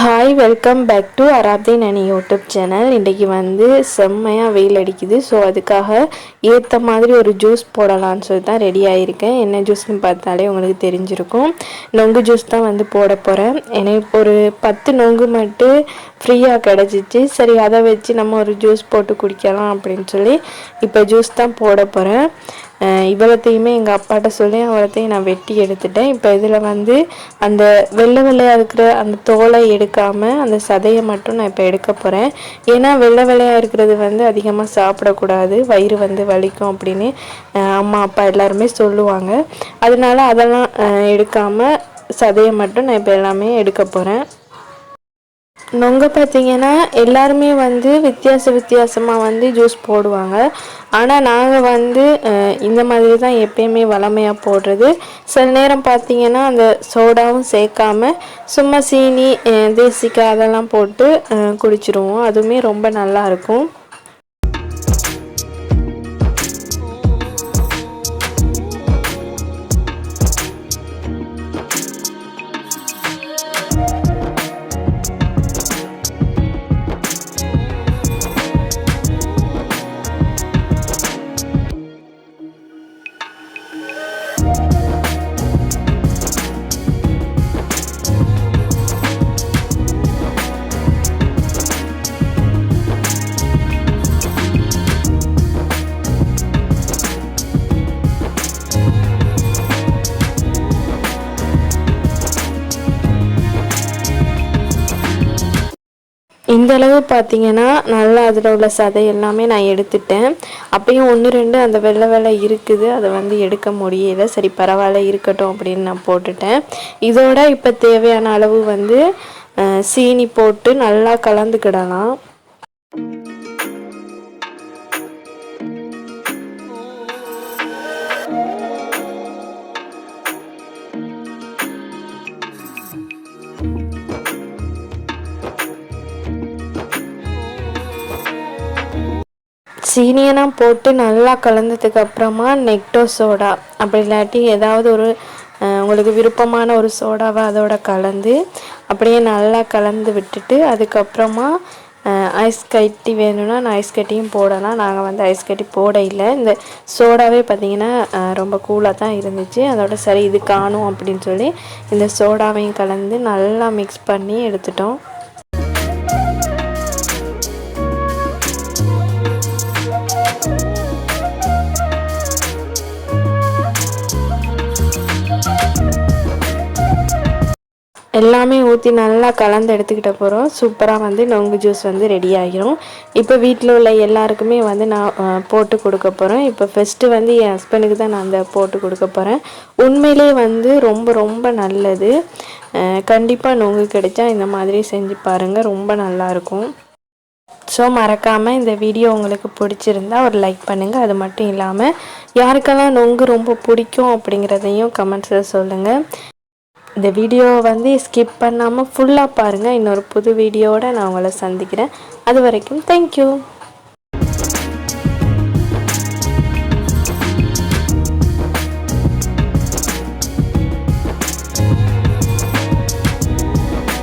Hi welcome back to Arapdeen அணி YouTube channel இன்றைக்கி வந்து செம்மையாக வெயில் அடிக்குது. ஸோ அதுக்காக ஏற்ற மாதிரி ஒரு ஜூஸ் போடலான்னு சொல்லி தான் ரெடி ஆகியிருக்கேன் என்ன ஜூஸ்னு பார்த்தாலே உங்களுக்கு தெரிஞ்சிருக்கும். நொங்கு ஜூஸ் தான் வந்து போட போகிறேன் எனக்கு ஒரு பத்து நொங்கு மட்டும் ஃப்ரீயாக கிடச்சிச்சு. சரி அதை வச்சு நம்ம ஒரு ஜூஸ் போட்டு குடிக்கலாம் அப்படின்னு சொல்லி இப்போ ஜூஸ் தான் போட போகிறேன் இவ்வளோத்தையுமே எங்கள் அப்பாட்ட சொல்லி அவ்வளோத்தையும் நான் வெட்டி எடுத்துட்டேன். இப்போ இதில் வந்து அந்த வெள்ளை வெள்ளையாக இருக்கிற அந்த தோலை எடுக்காமல் அந்த சதையை மட்டும் நான் இப்போ எடுக்க போகிறேன் ஏன்னா வெள்ளை வெள்ளையாக இருக்கிறது வந்து அதிகமாக சாப்பிடக்கூடாது. வயிறு வந்து வலிக்கும் அப்படின்னு அம்மா அப்பா எல்லாருமே சொல்லுவாங்க. அதனால அதெல்லாம் எடுக்காமல் சதையை மட்டும் நான் இப்போ எல்லாமே எடுக்க போகிறேன் நொங்க பார்த்தீங்கன்னா எல்லாருமே வந்து வித்தியாச வித்தியாசமாக வந்து ஜூஸ் போடுவாங்க. ஆனால் நாங்கள் வந்து இந்த மாதிரி தான் எப்பயுமே வளமையாக போடுறது. சில நேரம் பார்த்தீங்கன்னா அந்த சோடாவும் சேர்க்காம சும்மா சீனி தேசிக்காய் அதெல்லாம் போட்டு குடிச்சிருவோம். அதுவுமே ரொம்ப நல்லாயிருக்கும் இந்த அளவு பார்த்தீங்கன்னா நல்லா அதில் உள்ள சதை எல்லாமே நான் எடுத்துட்டேன். அப்பயும் ஒன்று ரெண்டு அந்த வெள்ளை வெள்ளை இருக்குது. அதை வந்து எடுக்க முடியல. சரி பரவாயில்ல இருக்கட்டும் அப்படின்னு நான் போட்டுட்டேன். இதோட இப்போ தேவையான அளவு வந்து சீனி போட்டு நல்லா கலந்துக்கிடலாம். சீனியெல்லாம் போட்டு நல்லா கலந்ததுக்கு அப்புறமா நெக்டோ சோடா. அப்படி இல்லாட்டி ஏதாவது ஒரு உங்களுக்கு விருப்பமான ஒரு சோடாவை அதோட கலந்து அப்படியே நல்லா கலந்து விட்டுட்டு அதுக்கப்புறமா ஐஸ் கட்டி வேணும்னா நான் ஐஸ் கட்டியும் போடலாம். நாங்கள் வந்து ஐஸ் கட்டி போட இல்லை. இந்த சோடாவே பார்த்திங்கன்னா ரொம்ப கூலாக தான் இருந்துச்சு. அதோட சரி இது காணும் அப்படின்னு சொல்லி இந்த சோடாவையும் கலந்து நல்லா மிக்ஸ் பண்ணி எடுத்துட்டோம். எல்லாமே ஊற்றி நல்லா கலந்து எடுத்துக்கிட்ட போகிறோம் சூப்பராக வந்து நொங்கு ஜூஸ் வந்து ரெடி ஆகிரும். இப்போ வீட்டில் உள்ள எல்லாருக்குமே வந்து நான் போட்டு கொடுக்க போகிறேன் இப்போ ஃபஸ்ட்டு வந்து என் ஹஸ்பண்டுக்கு தான் நான் அந்த போட்டு கொடுக்க போகிறேன் உண்மையிலே வந்து ரொம்ப ரொம்ப நல்லது. கண்டிப்பாக நொங்கு கிடைச்சா இந்த மாதிரி செஞ்சு பாருங்கள் ரொம்ப நல்லாயிருக்கும் ஸோ மறக்காமல் இந்த வீடியோ உங்களுக்கு பிடிச்சிருந்தா ஒரு லைக் பண்ணுங்கள் அது மட்டும் இல்லாமல் யாருக்கெல்லாம் நொங்கு ரொம்ப பிடிக்கும் அப்படிங்கிறதையும் கமெண்ட்ஸில் சொல்லுங்கள் இந்த வீடியோவை வந்து ஸ்கிப் பண்ணாமல் ஃபுல்லாக பாருங்கள் இன்னொரு புது வீடியோவோடு நான் உங்களை சந்திக்கிறேன். அது வரைக்கும் தேங்க்யூ